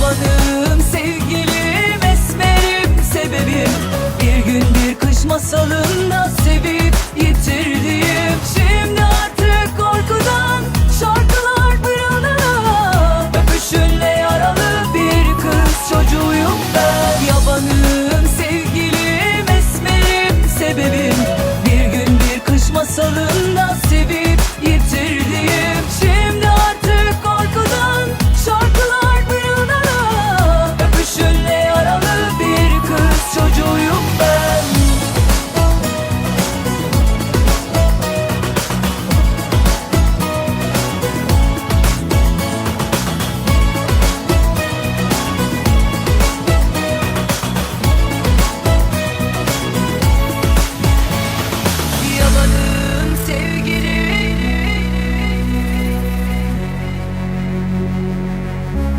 Çobanım, sevgilim, esmerim, sebebim. Bir gün bir kış masalın